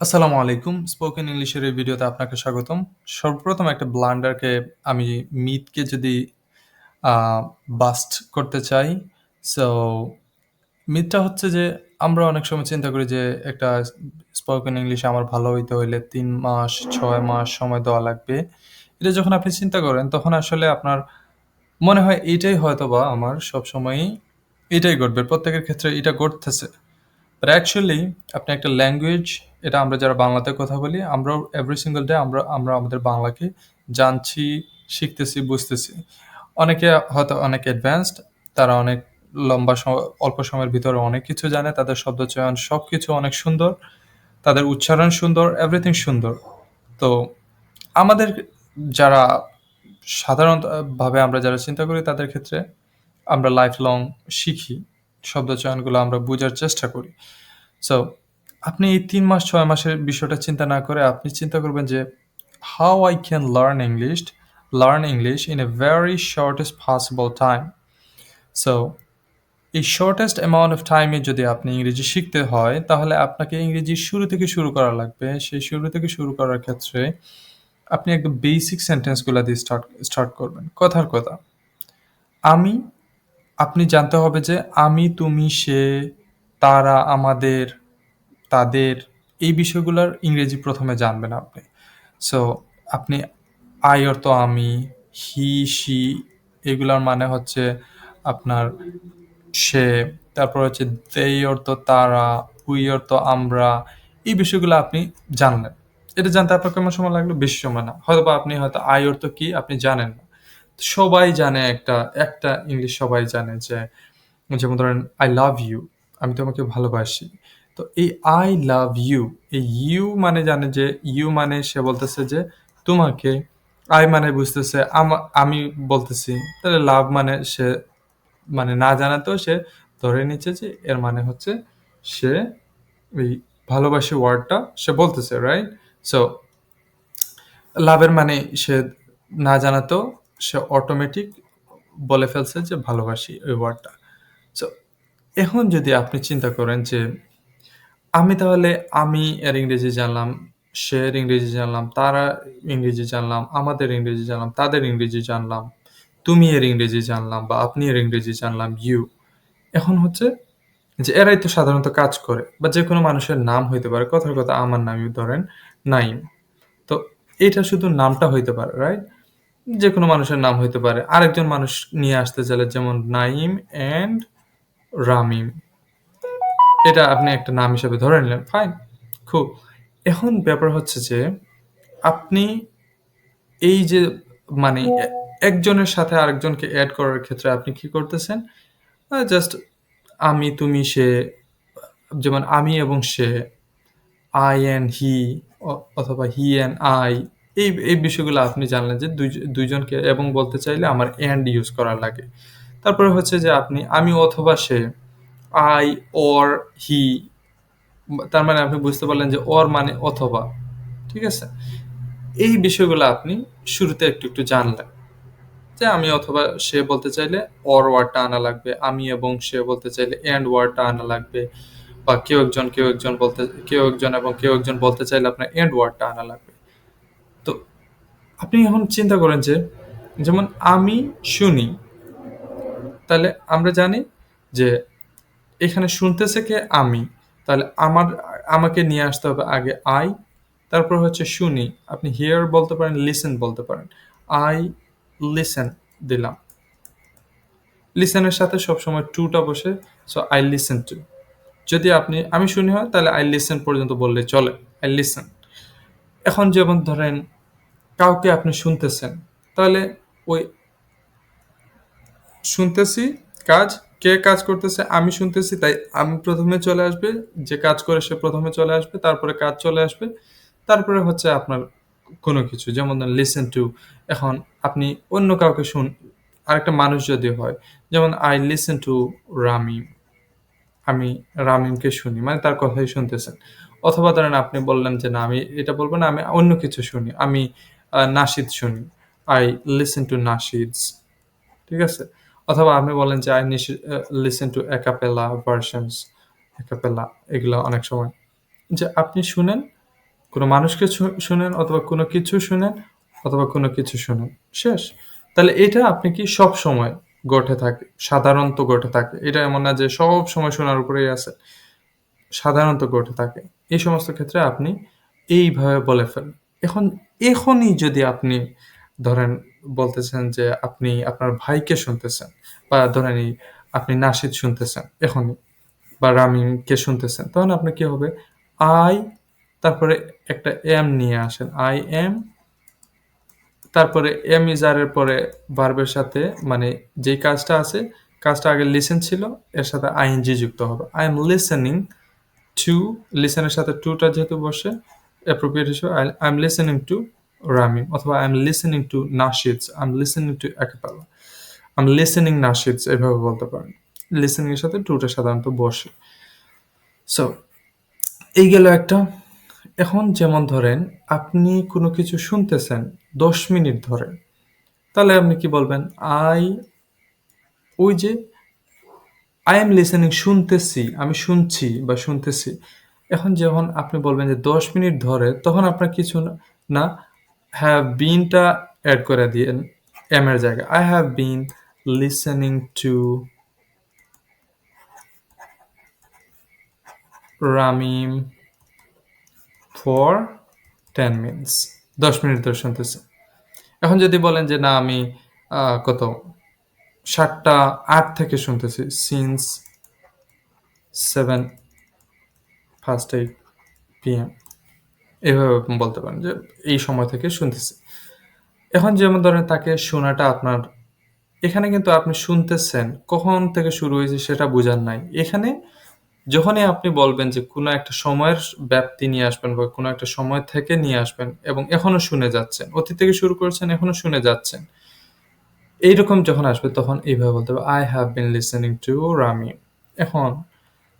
আসসালামু আলাইকুম। স্পোকেন ইংলিশের এই ভিডিওতে আপনাকে স্বাগতম। সর্বপ্রথম একটা ব্লান্ডারকে আমি মিথকে যদি বাস্ট করতে চাই, সো মিথটা হচ্ছে যে আমরা অনেক সময় চিন্তা করি যে একটা স্পোকেন ইংলিশে আমার ভালো হইতে হইলে তিন মাস, ছয় মাস সময় দেওয়া লাগবে। এটা যখন আপনি চিন্তা করেন তখন আসলে আপনার মনে হয় এটাই হয়তো বা আমার সবসময়ই এটাই ঘটবে। প্রত্যেকের ক্ষেত্রে এটা ঘটতেছে। বাট অ্যাকচুয়ালি আপনি একটা ল্যাঙ্গুয়েজ এটা আমরা যারা বাংলাতে কথা বলি, আমরাও এভরি সিঙ্গল ডে আমরা আমরা আমাদের বাংলাকে জানছি, শিখতেছি, বুঝতেছি। অনেকে হয়তো অনেক অ্যাডভান্সড, তারা অনেক লম্বা অল্প সময়ের ভিতরে অনেক কিছু জানে। তাদের শব্দচয়ন সবকিছু অনেক সুন্দর। তাদের উচ্চারণ সুন্দর, এভরিথিং সুন্দর। তো আমাদের যারা সাধারণভাবে আমরা যারা চিন্তা করি তাদের ক্ষেত্রে আমরা লাইফ লং শিখি। শব্দ চয়নগুলো আমরা বুঝার চেষ্টা করি। সো আপনি এই ৩ মাস ৬ মাসের বিষয়টা চিন্তা না করে আপনি চিন্তা করবেন যে how I can learn English learn English in a very shortest possible time. So এই শর্টেস্ট অ্যামাউন্ট অফ টাইমে যদি আপনি ইংরেজি শিখতে হয় তাহলে আপনাকে ইংরেজি শুরু থেকে শুরু করা লাগবে। সেই শুরু থেকে শুরু করার ক্ষেত্রে আপনি একদম বেসিক সেন্টেন্সগুলো দিয়ে স্টার্ট স্টার্ট করবেন। কথার কথা। আমি, আপনি জানতে হবে যে আমি, তুমি, সে, তারা, আমাদের, তাদের এই বিষয়গুলার ইংরেজি প্রথমে জানবেন আপনি। সো আপনি I অর্থ আমি, he, she এগুলার মানে হচ্ছে আপনার সে, তারপর হচ্ছে they অর্থ তারা, we অর্থ আমরা। এই বিষয়গুলো আপনি জানলেন। এটা জানতে আপনার কেমন সময় লাগল? বেশি সময় না। হয়তো বা আপনি হয়তো I অর্থ কি আপনি জানেন না। সবাই জানে একটা, একটা ইংলিশ সবাই জানে যে যেমন ধরেন আই লাভ ইউ আমি তোমাকে ভালোবাসি। তো এই আই লাভ ইউ এই ইউ মানে জানে যে ইউ মানে সে বলতেছে যে তোমাকে, আই মানে বুঝতেছে আমা বলতেছি। তাহলে লাভ মানে সে মানে না জানাতেও সে ধরে নিচ্ছে যে এর মানে হচ্ছে সে ওই ভালোবাসি ওয়ার্ডটা সে বলতেছে, রাইট? সো লাভের মানে সে না জানাতেও সে অটোমেটিক বলে ফেলছে যে ভালোবাসি ওই ওয়ার্ডটা। সো এখন যদি আপনি চিন্তা করেন যে আমি তাহলে আমি এর ইংরেজি জানলাম, সে ইংরেজি জানলাম, তারা ইংরেজি জানলাম, আমাদের ইংরেজি জানলাম, তাদের ইংরেজি জানলাম, তুমি এর ইংরেজি জানলাম বা আপনি এর ইংরেজি জানলাম, ইউ। এখন হচ্ছে যে এরাই তো সাধারণত কাজ করে বা যেকোনো মানুষের নাম হইতে পারে। কথার কথা আমার নামই ধরেন নাইম। তো এটা শুধু নামটা হইতে পারে, রাইট? যেকোনো মানুষের নাম হইতে পারে। আরেকজন মানুষ নিয়ে আসতে চাইলে যেমন নাইম অ্যান্ড রামিম। এটা আপনি একটা নাম হিসেবে ধরে নিলেন, ফাইন, খুব। এখন ব্যাপার হচ্ছে যে আপনি এই যে মানে একজনের সাথে আরেকজনকে অ্যাড করার ক্ষেত্রে আপনি কি করতেছেন? জাস্ট আমি, তুমি, সে যেমন আমি এবং সে, আই and হি অথবা হি and আই এই এই বিষয়গুলো আপনি জানলেন যে দুই দুইজনকে এবং বলতে চাইলে আমার অ্যান্ড ইউজ করা লাগে। তারপরে হচ্ছে যে আপনি আমি অথবা সে, I অর হি তার মানে আপনি বুঝতে পারলেন যে অর মানে অথবা। ঠিক আছে? এই বিষয়গুলো আপনি শুরুতে একটু, একটু জানলেন। যে আমি অথবা সে বলতে চাইলে অর ওয়ার্ডটা আনা লাগবে। আমি এবং সে বলতে চাইলে and ওয়ার্ডটা আনা লাগবে। বা কেউ একজন, কেউ একজন বলতে কেউ একজন এবং কেউ একজন বলতে চাইলে আপনার and ওয়ার্ডটা আনা লাগবে। তো আপনি এখন চিন্তা করেন যে যেমন আমি শুনি। তাহলে আমরা জানি যে এখানে শুনতেছে কে? আমি। তাহলে আমার আমাকে নিয়ে আসতে হবে আগে আই তারপর হচ্ছে শুনি। আপনি হিয়ার বলতে পারেন, লিসেন বলতে পারেন। আই লিসেন দিলাম। লিসেনের সাথে সবসময় to টা বসে। সো আই লিসেন টু যদি আপনি আমি শুনি হয় তাহলে আই লিসেন পর্যন্ত বললেই চলে। আই লিসেন এখন যেমন ধরেন কাউকে আপনি শুনতেছেন। তাহলে ওই শুনতেছি কাজ, কে কাজ করতেছে? আমি শুনতেছি, তাই আমি প্রথমে চলে আসবে। যে কাজ করে সে প্রথমে চলে আসবে। তারপরে কাজ চলে আসবে। তারপরে হচ্ছে আপনার কোনো কিছু। যেমন listen to, এখন আপনি অন্য কাউকে শুন, আরেকটা মানুষ যদি হয়। যেমন আই লিসেন টু রামিম। আমি রামিমকে শুনি। মানে তার কথাই শুনতেছেন। অথবা ধরেন আপনি বললেন যে না, আমি এটা বলব না, আমি অন্য কিছু শুনি। আমি আ নাশিদ শুনি। I listen to nasheeds. ঠিক আছে? অথবা আপনি বলেন যে I Nishi a listen to a cappella versions a cappella এগুলা অনেক সময়। যে আপনি শুনেন, কোনো মানুষকে শুনেন অথবা কোনো কিছু শুনেন, অথবা কোনো কিছু শুনেন, শেষ। তাহলে এটা আপনি কি সব সময় ঘটে থাকে, সাধারণত ঘটে থাকে? এটা এমন না যে সব সময় শোনার উপরেই আছে। সাধারণত ঘটে থাকে। এই সমস্ত ক্ষেত্রে আপনি এইভাবে বলে ফেলেন। এখন, এখনই যদি আপনি ধরেন বলতেছেন যে আপনি আপনার ভাইকে শুনতেছেন বা ধরেন আপনি নাশিদ শুনতেছেন এখনই বা রামিমকে শুনতেছেন, তখন আপনার কি হবে? আই, তারপরে একটা এম নিয়ে আসেন, আই এম, তারপরে এম ইজারের পরে ভার্বের সাথে মানে যেই কাজটা আছে, কাজটা আগে লিসেন ছিল, এর সাথে আইএনজি যুক্ত হবে। আই এম লিসেনিং টু লিসেনের সাথে টুটা যেহেতু বসে অ্যাপ্রোপ্রিয়েট হিসেবে I am listening to Ramim অথবা I am listening to nasheeds I am listening to a cappella I am listening nasheeds এভাবে বলতে পারেন। লিসেনিং এর সাথে টুটা সাধারণত বসে। সো এই গেল একটা। এখন যেমন ধরেন, আপনি কোনো কিছু শুনতেছেন দশ মিনিট ধরে, তাহলে আপনি কি বলবেন? আই ওই যে আই এম লিসেনিং শুনতেছি, আমি শুনছি বা শুনতেছি। এখন যখন আপনি বলবেন যে দশ মিনিট ধরে, তখন আপনার কিছু না হ্যাভ বিনটা অ্যাড করে দিয়ে এম এর জায়গায় I have been listening to Ramim for ten minutes দশ মিনিট ধরে শুনতেছি। এখন যদি বলেন যে, না, আমি কত, সাতটা আট থেকে শুনতেছি since seven first eight PM এভাবে বলতে পারেন যে এই সময় থেকে শুনতেছি। এখন যেমন ধরেন তাকে শোনাটা আপনার, এখানে কিন্তু আপনি শুনতেছেন, কখন থেকে শুরু হয়েছে সেটা বোঝার নাই। এখানে যখনই আপনি বলবেন যে কোনো একটা সময়ের ব্যাপ্তি নিয়ে আসবেন বা কোনো একটা সময় থেকে নিয়ে আসবেন এবং এখনও শুনে যাচ্ছেন, অতীত থেকে শুরু করেছেন এখনও শুনে যাচ্ছেন, এইরকম যখন আসবে তখন এইভাবে বলতে হবে I have been listening to Rami এখন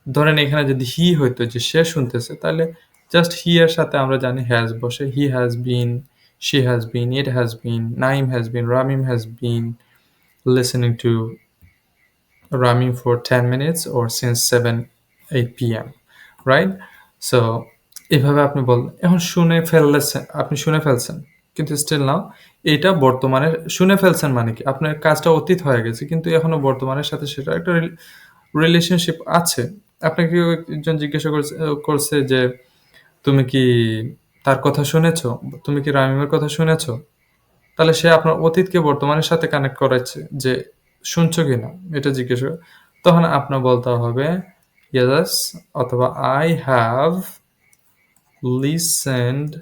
ধরেন এখানে যদি হি হইতো যে সে শুনতেছে, তাহলে জাস্ট হি এর সাথে আমরা জানি হ্যাজ বসে he has been she has been it has been Naim has been Ramim has been listening to Ramin for 10 minutes or since 7 8 p.m. right so, এভাবে আপনি বল, এখন শুনে ফেললেছেন, আপনি শুনে ফেলছেন, কিন্তু স্টিল নাও এটা বর্তমানের, শুনে ফেলছেন মানে কি আপনার কাজটা অতীত হয়ে গেছে, কিন্তু এখনও বর্তমানের সাথে সেটা একটা রিলেশনশিপ আছে আপনাকে একজন জিজ্ঞাসা করছে যে তুমি কি তার কথা শুনেছো? তুমি কি রামিমের কথা শুনেছ? তাহলে সে আপনার অতীতকে বর্তমানের সাথে কানেক্ট করাচ্ছে যে শুনছো কিনা? এটা জিজ্ঞেস। তখন আপনার বলতে হবে ইয়েস অথবা I have listened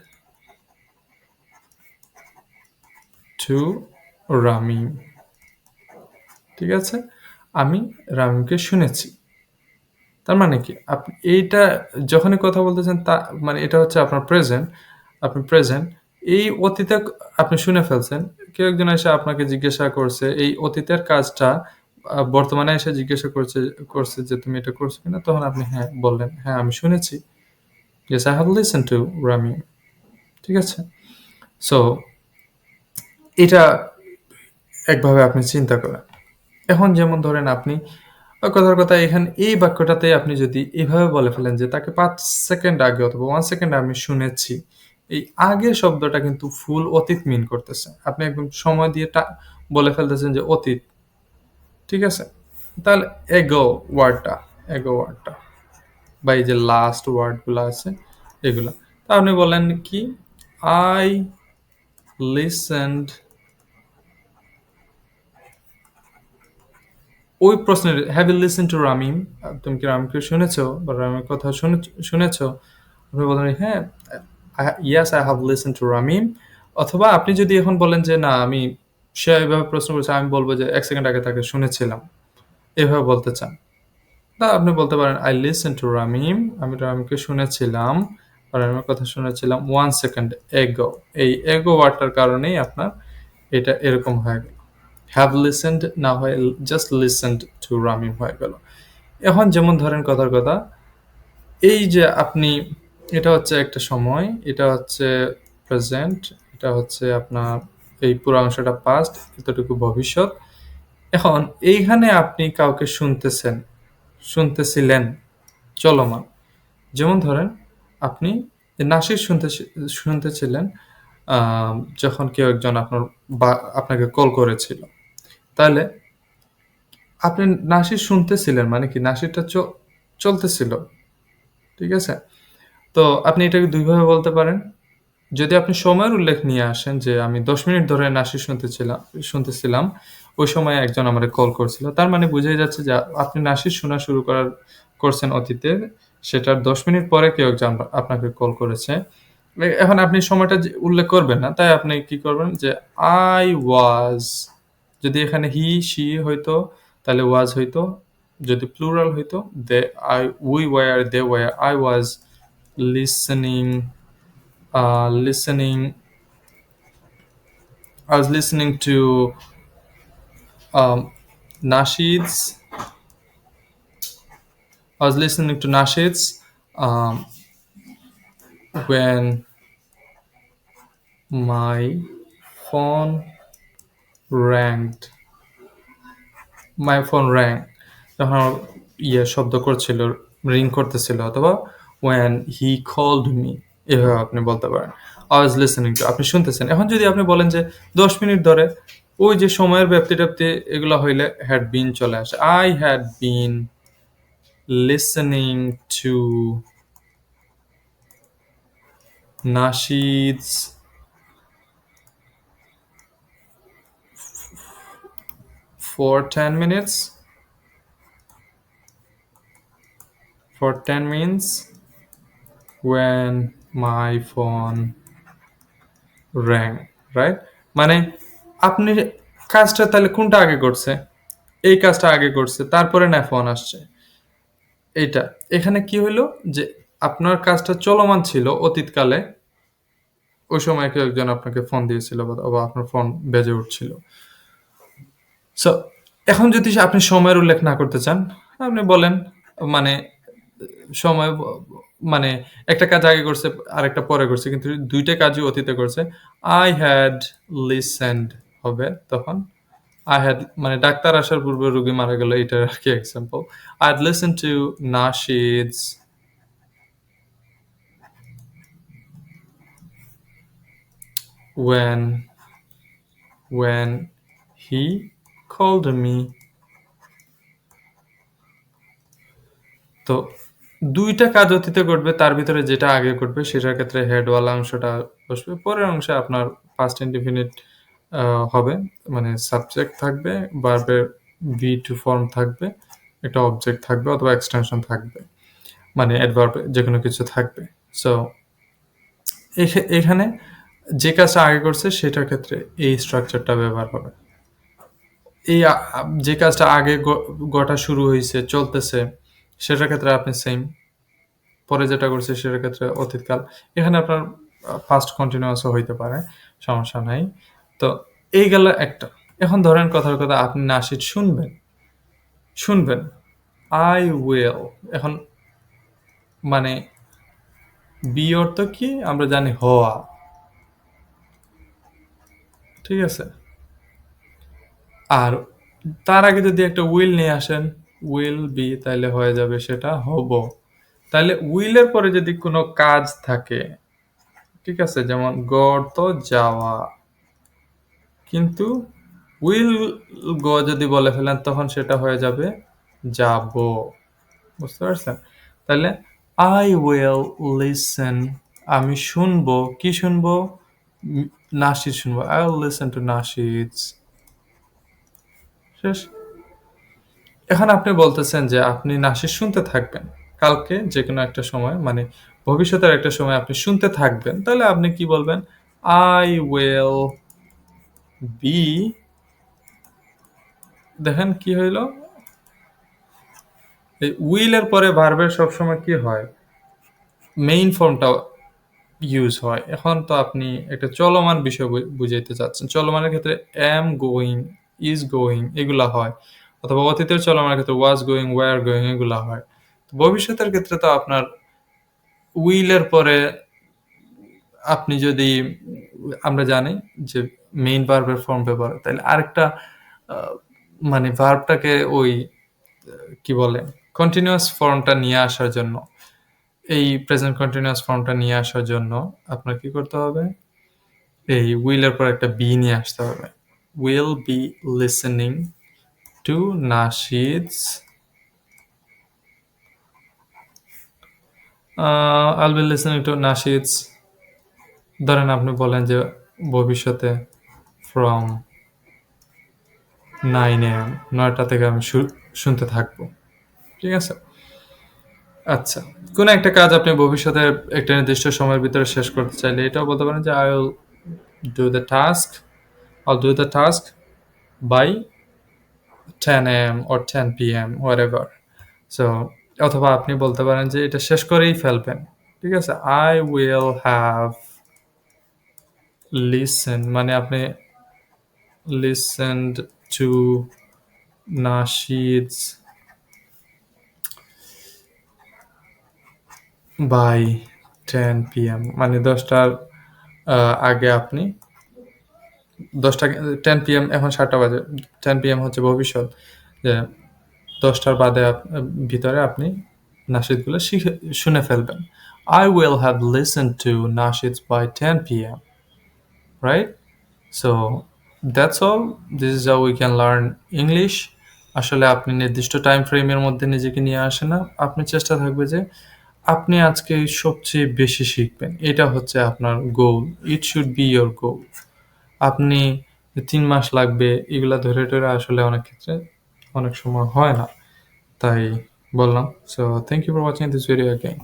to Ramim. ঠিক আছে? আমি রামিমকে শুনেছি। তার মানে কি? আপনি এইটা যখনই কথা বলতেছেন তা মানে এটা হচ্ছে আপনার প্রেজেন্ট আপনি প্রেজেন্ট এই অতীতে আপনি শুনে ফেলছেন, কেউ একজন এসে আপনাকে জিজ্ঞাসা করছে, এই অতীতের কাজটা বর্তমানে এসে জিজ্ঞাসা করছে করছে যে তুমি এটা করছ কিনা, তখন আপনি হ্যাঁ বললেন হ্যাঁ আমি শুনেছি। Yes I have listen to Rami ঠিক আছে? সো এটা একভাবে আপনি চিন্তা করেন। এখন যেমন ধরেন আপনি কথার কথা, এখানে, এই বাক্যটাতে আপনি যদি এভাবে বলে ফেলেন যে তাকে পাঁচ সেকেন্ড আগে অথবা ওয়ান সেকেন্ড আমি শুনেছি, এই আগে শব্দটা কিন্তু ফুল অতীত মিন করতেছে। আপনি একদম সময় দিয়ে বলে ফেলতেছেন যে অতীত। ঠিক আছে? তাহলে এগো ওয়ার্ডটা এগো ওয়ার্ডটা বা এই যে লাস্ট ওয়ার্ডগুলো আছে, এগুলা। তা আপনি বলেন কি আই লিসেন্ড ওই প্রশ্নের have you listen to Ramim তুমি কি রামিমকে শুনেছো বা রামিমের কথা শুনে, শুনেছো? আপনি বলেন হ্যাঁ yes I have listen to Ramim অথবা আপনি যদি এখন বলেন যে, না, আমি সে এভাবে প্রশ্ন করছে, আমি বলব যে, এক সেকেন্ড আগে তাকে শুনেছিলাম। এভাবে বলতে চান। না আপনি বলতে পারেন আই লিসেন টু রামিম আমি রামিমকে শুনেছিলাম রামিমের কথা শুনেছিলাম ওয়ান সেকেন্ড এগো এই এগো ওয়ার্ডটার কারণেই আপনার এটা এরকম হয়ে গেল। হ্যাভ লিসেন্ড না হয় জাস্ট লিসেন্ড টু রামিম হয়ে গেল এখন যেমন ধরেন কথার কথা, এই যে আপনি, এটা হচ্ছে একটা সময়, এটা হচ্ছে প্রেজেন্ট এটা হচ্ছে আপনার এই পুরো অংশটা পাস্ট এতটুকু ভবিষ্যৎ। এখন এইখানে আপনি কাউকে শুনতেছেন, শুনতেছিলেন, চলমান। যেমন ধরেন, আপনি নাসির শুনতে, শুনতেছিলেন যখন কেউ একজন আপনার বা, আপনাকে কল করেছিল। তাহলে আপনি নাসির শুনতেছিলেন মানে কি নাসিরটা চ চলতেছিল। ঠিক আছে? তো আপনি এটাকে দুইভাবে বলতে পারেন। যদি আপনি সময়ের উল্লেখ নিয়ে আসেন যে আমি ১০ মিনিট ধরে নাসির শুনতেছিলাম শুনতেছিলাম। ওই সময় একজন আমারে কল করছিল। তার মানে বুঝাই যাচ্ছে যে আপনি নাসির শোনা শুরু করার করছেন অতীতে। সেটার ১০ মিনিট পরে কেউ একজন আপনাকে কল করেছে। এখন আপনি সময়টা উল্লেখ করবেন না। তাই আপনি কি করবেন যে আই was যদি এখানে he, she হইতো তাহলে was হইতো। যদি প্লুরাল হইতো they, I, we were, they were, I was listening uh, listening I was listening to um, nasheeds. I was listening to nasheeds um, when my phone rang. My phone rang. আমার ইয়ে শব্দ করছিল, ring করতেছিল অথবা when he called me এভাবে আপনি বলতে পারেন। I was listening to আপনি শুনতেছেন। এখন যদি আপনি বলেন যে ১০ মিনিট ধরে ওই যে সময়ের ব্যাপ্তি-ট্যাপ্তি এগুলা হইলে had been চলে আসে। I had been listening to nasheeds for 10 minutes. For 10 minutes when my phone rang. Right? মানে আপনি কাজটা তাহলে কোনটা আগে করছে? এই কাজটা আগে করছে। তারপরে না ফোন আসছে। এইটা। এখানে কি হইল যে আপনার কাজটা চলমান ছিল অতীতকালে। ওই সময় কেউ একজন আপনাকে ফোন দিয়েছিল বা আপনার ফোন বেজে উঠছিল। সো এখন যদি আপনি সময়ের উল্লেখ না করতে চান, আপনি বলেন মানে সময় মানে একটা কাজ আগে করছে আরেকটা পরে করছে কিন্তু দুইটা কাজই অতীতে করছে। আই had লিসেন্ড হবে তখন। আই had মানে ডাক্তার আসার পূর্বে রোগী মারা গেল এটার আরকি example. I had listened to nasheeds when when he called me তো দুইটা কাজ অতীতে ঘটবে তার ভিতরে যেটা আগে ঘটবে সেটার ক্ষেত্রে হেডওয়ালা অংশটা বসবে। পরের অংশে আপনার ফার্স্ট ইনডিফিনিট হবে। মানে সাবজেক্ট থাকবে, ভার্বের ভি টু ফর্ম থাকবে, একটা অবজেক্ট থাকবে অথবা এক্সটেনশন থাকবে। মানে অ্যাডভার্ব যেকোনো কিছু থাকবে। সো এখা এখানে যে কাজটা আগে করছে সেটার ক্ষেত্রে এই স্ট্রাকচারটা ব্যবহার হবে। এই যে কাজটা আগে গঠা শুরু হইছে, চলতেছে সেটার ক্ষেত্রে আপনি সেইম। পরে যেটা করছে সেটার ক্ষেত্রে অতীতকাল। এখানে আপনার আ পাস্ট কন্টিনিউয়াস হইতে পারে। সমস্যা নাই। তো এই গেল একটা। এখন ধরেন কথার কথা আপনি নাশিদ শুনবেন। শুনবেন। I will এখন মানে বি অর্থ কি? আমরা জানি হওয়া। ঠিক আছে? আর তার আগে যদি একটা উইল নিয়ে আসেন, উইল বি তাইলে হয়ে যাবে সেটা হব। তাইলে উইলের পরে যদি কোনো কাজ থাকে, ঠিক আছে? যেমন গর্ত যাওয়া। কিন্তু উইল গো যদি বলে ফেলেন তখন সেটা হয়ে যাবে যাব। বুঝতে পারছেন? তাহলে আই উইল লিসেন আমি শুনব। কি শুনব? নাশিদ শুনব। I will listen to nasheeds শেষ। এখন আপনি বলতেছেন যে আপনি নাশিদ শুনতে থাকবেন। কালকে যেকোনো একটা সময় মানে ভবিষ্যতের একটা সময় আপনি শুনতে থাকবেন। তাহলে আপনি কি বলবেন? I will বি দেখেন কি হইল? এই উইল এর পরে ভার্বের সবসময় কি হয়? মেইন ফর্মটা ইউজ হয়। এখন তো আপনি একটা চলমান বিষয় বুঝাইতে চাচ্ছেন। চলমানের ক্ষেত্রে am going, is গোয়িং এগুলা হয়। অথবা অতীতের চলমানের ক্ষেত্রে ওয়াজ গোয়িং were গোয়িং এগুলা হয়। ভবিষ্যতের ক্ষেত্রে তো আপনার উইলের পরে আপনি যদি, আমরা জানি যে মেইন ভার্বের ফর্ম ব্যবহার, তাহলে আরেকটা মানে ভার্বটাকে ওই, কি বলে? কন্টিনিউয়াস ফর্মটা নিয়ে আসার জন্য, এই প্রেজেন্ট কন্টিনিউয়াস ফর্মটা নিয়ে আসার জন্য আপনার কি করতে হবে এই উইলের পর একটা বি নিয়ে আসতে হবে will be listening to nasheeds I'll be listening to nasheeds ধরেন আপনি বলেন যে ভবিষ্যতে ফ্রম নাইন এম নয়টা থেকে আমি শুনতে থাকব। ঠিক আছে? আচ্ছা কোনো একটা কাজ আপনি ভবিষ্যতে একটা নির্দিষ্ট সময়ের ভিতরে শেষ করতে চাইলে এটাও বলতে পারেন যে I will do the task I'll do the task by 10 a.m. or 10 p.m. whatever so, অথবা আপনি বলতে পারেন যে এটা শেষ করেই ফেলবেন ঠিক আছে আই উইল হ্যাভ লিসেন মানে আপনি listened to Nasheed's by 10 p.m. মানে দশটার আগে আপনি দশটা টেন পিএম এখন সাতটা বাজে টেন পিএম হচ্ছে ভবিষ্যৎ, যে দশটার বাদে ভিতরে আপনি নাশিদগুলো শিখে, শুনে ফেলবেন। I will have listen to nasheeds by ten PM right so that's all this is how we can learn English আসলে আপনি নির্দিষ্ট টাইম ফ্রেমের মধ্যে নিজেকে নিয়ে আসেন না। আপনি চেষ্টা থাকবে যে আপনি আজকে সবচেয়ে বেশি শিখবেন। এটা হচ্ছে আপনার goal it should be your goal আপনি তিন মাস লাগবে, এগুলা ধরে টরে আসলে অনেক ক্ষেত্রে অনেক সময় হয় না। তাই বললাম। So thank you for watching this video again